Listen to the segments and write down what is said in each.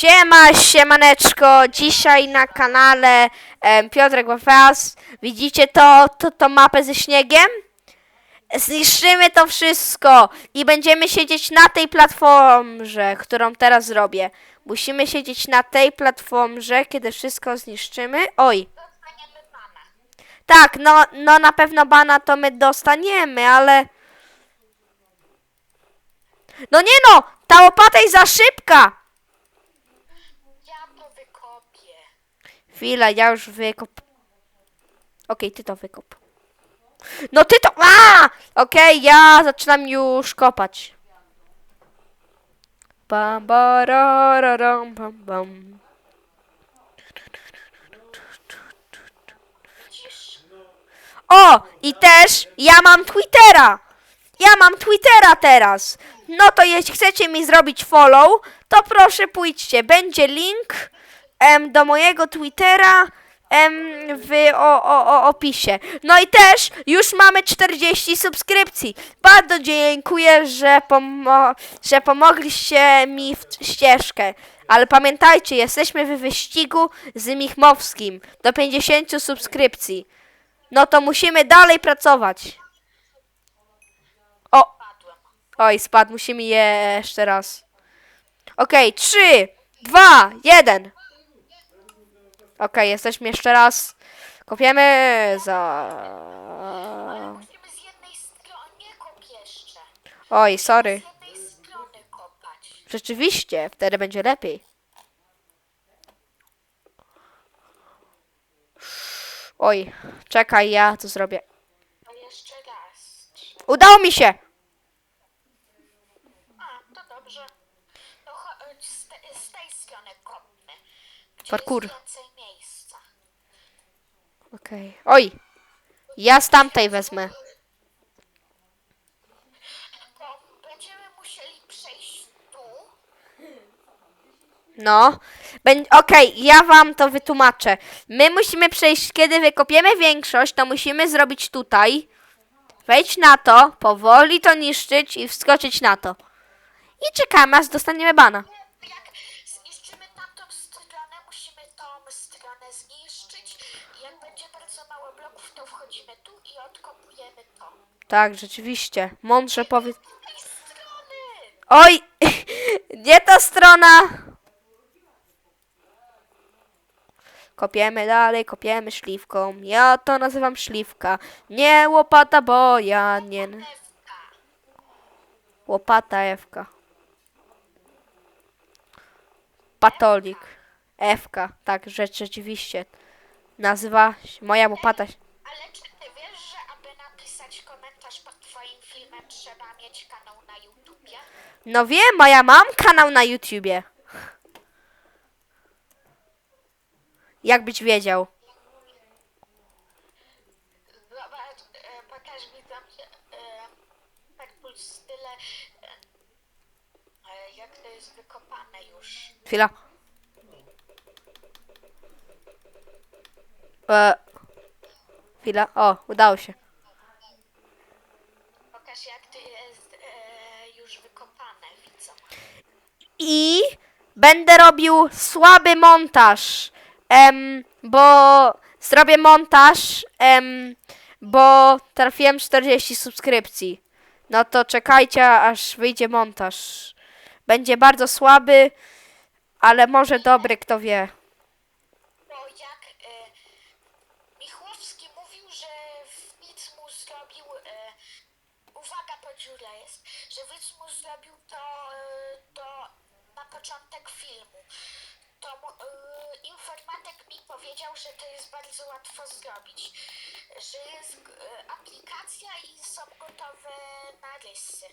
Siema, siemaneczko, dzisiaj na kanale Piotrek Wafas. Widzicie to, to, to mapę ze śniegiem? Zniszczymy to wszystko i będziemy siedzieć na tej platformze, którą teraz zrobię. Musimy siedzieć na tej platformze, kiedy wszystko zniszczymy. Oj, tak, no, no na pewno bana to my dostaniemy, ale... No nie no, ta łopata jest za szybka! Ja to wykopię. Chwila, ja już wykop. Okej, ty to wykop. No ty to. A! Okej, ja zaczynam już kopać. Bam, bam, bam. Widzisz? O! I też ja mam Twittera! Ja mam Twittera teraz! No to jeśli chcecie mi zrobić follow, to proszę pójdźcie. Będzie link em, do mojego Twittera em, w o, o, o opisie. No i też już mamy 40 subskrypcji. Bardzo dziękuję, że, pomo że pomogliście mi w ścieżkę. Ale pamiętajcie, jesteśmy w wyścigu z Michmowskim do 50 subskrypcji. No to musimy dalej pracować. O, oj, spadł, musimy jeszcze raz. Okej, trzy, dwa, jeden. Okej, jesteśmy jeszcze raz. Kopiemy za... Musimy z jednej strony nie kop jeszcze. Oj, sorry. Z jednej strony kopać. Rzeczywiście, wtedy będzie lepiej. Oj, czekaj, ja to zrobię. To jeszcze raz. Udało mi się! A, to dobrze. To cho- z, te, z tej strony kopmy. Gdzie Parkour. jest więcej miejsca. Okej. Oj! Ja z tamtej wezmę. Będziemy musieli przejść tu. No. Bę- Okej, ja wam to wytłumaczę. My musimy przejść, kiedy wykopiemy większość, to musimy zrobić tutaj. Wejść na to, powoli to niszczyć i wskoczyć na to. I czekamy, aż dostaniemy bana. Wchodzimy tu i odkopujemy to. Tak, rzeczywiście. Mądrze powiedz. Z tej strony! Oj! Nie ta strona! Kopiemy dalej, kopiemy szlifką. Ja to nazywam szlifka. Nie łopata, bo ja nie... Łopata Ewka. Patolik. Ewka, tak, rzecz rzeczywiście. Nazywa się moja łopata. Ale czy ty wiesz, że aby napisać komentarz pod twoim filmem trzeba mieć kanał na YouTubie? No wiem, a ja mam kanał na YouTubie. Jakbyś wiedział. Zobacz, e, pokaż mi tam e, tak pójdź style, e, e, jak to jest wykopane już. Chwila. E, chwila. O, udało się. Pokaż jak to jest e, już wykopane, widzą. I będę robił słaby montaż. Em, bo zrobię montaż, em, bo trafiłem 40 subskrypcji. No to czekajcie, aż wyjdzie montaż. Będzie bardzo słaby, ale może dobry, kto wie. Bo jak e, Michłowski mówił, że w nic mu zrobił, e, uwaga, to dziura jest, że mu zrobił to, e, to na początek filmu. To e, informatyk mi powiedział, że to jest bardzo łatwo zrobić, że jest e, aplikacja i są gotowe narysy.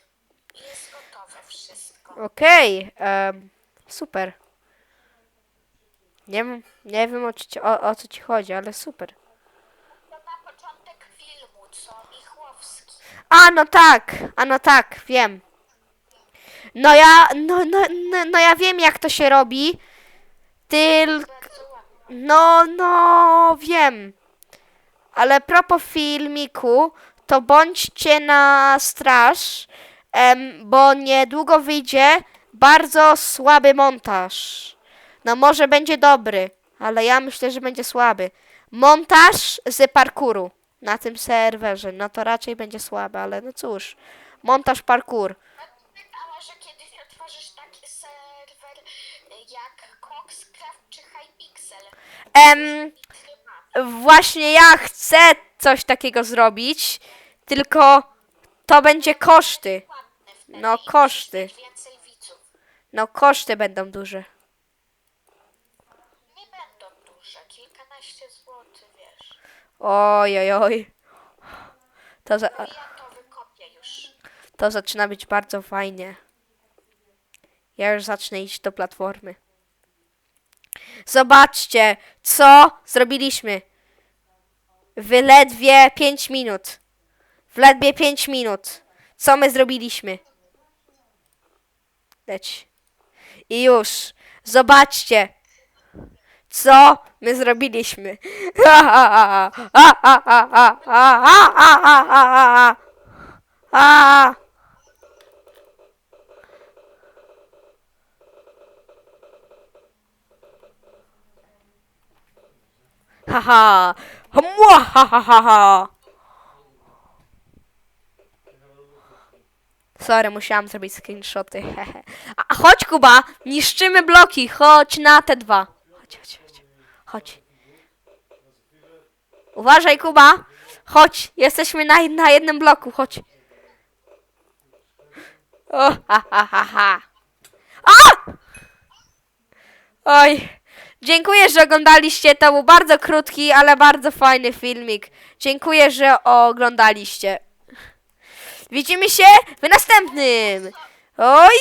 Jest gotowe wszystko. Okej, super. Nie, nie wiem o, o, o co ci chodzi, ale super. To na początek filmu, co Michłowski. A, no tak, a no tak, wiem. No ja, no, no, no, no ja wiem jak to się robi. Tylko, no, no, wiem. Ale propos filmiku, to bądźcie na straż, em, bo niedługo wyjdzie bardzo słaby montaż. No może będzie dobry, ale ja myślę, że będzie słaby. Montaż z parkouru na tym serwerze, no to raczej będzie słaby, ale no cóż. Montaż parkour. A może kiedyś otworzysz taki serwer jak Coxcraft czy Hypixel? Em, właśnie ja chcę coś takiego zrobić, tylko to będzie koszty. No, koszty. No koszty będą duże. Nie będą duże, kilkanaście złotych, wiesz. Oj, oj, oj. To, za, ja to wykopię już. to zaczyna być bardzo fajnie. Ja już zacznę iść do platformy. Zobaczcie, co zrobiliśmy. W ledwie 5 minut. W ledwie 5 minut. Co my zrobiliśmy? Leć. I już. Zobaczcie co my zrobiliśmy. Haha, ha ha ha ha. Sorry, musiałam zrobić screenshoty. A chodź Kuba, niszczymy bloki, chodź na te dwa. Chodź, chodź, chodź. Chodź. Uważaj, Kuba. Chodź, jesteśmy na, na jednym bloku. Chodź. O, ha, ha, ha, ha. A! Oj. Dziękuję, że oglądaliście. To był bardzo krótki, ale bardzo fajny filmik. Dziękuję, że oglądaliście. Widzimy się w następnym. Oj!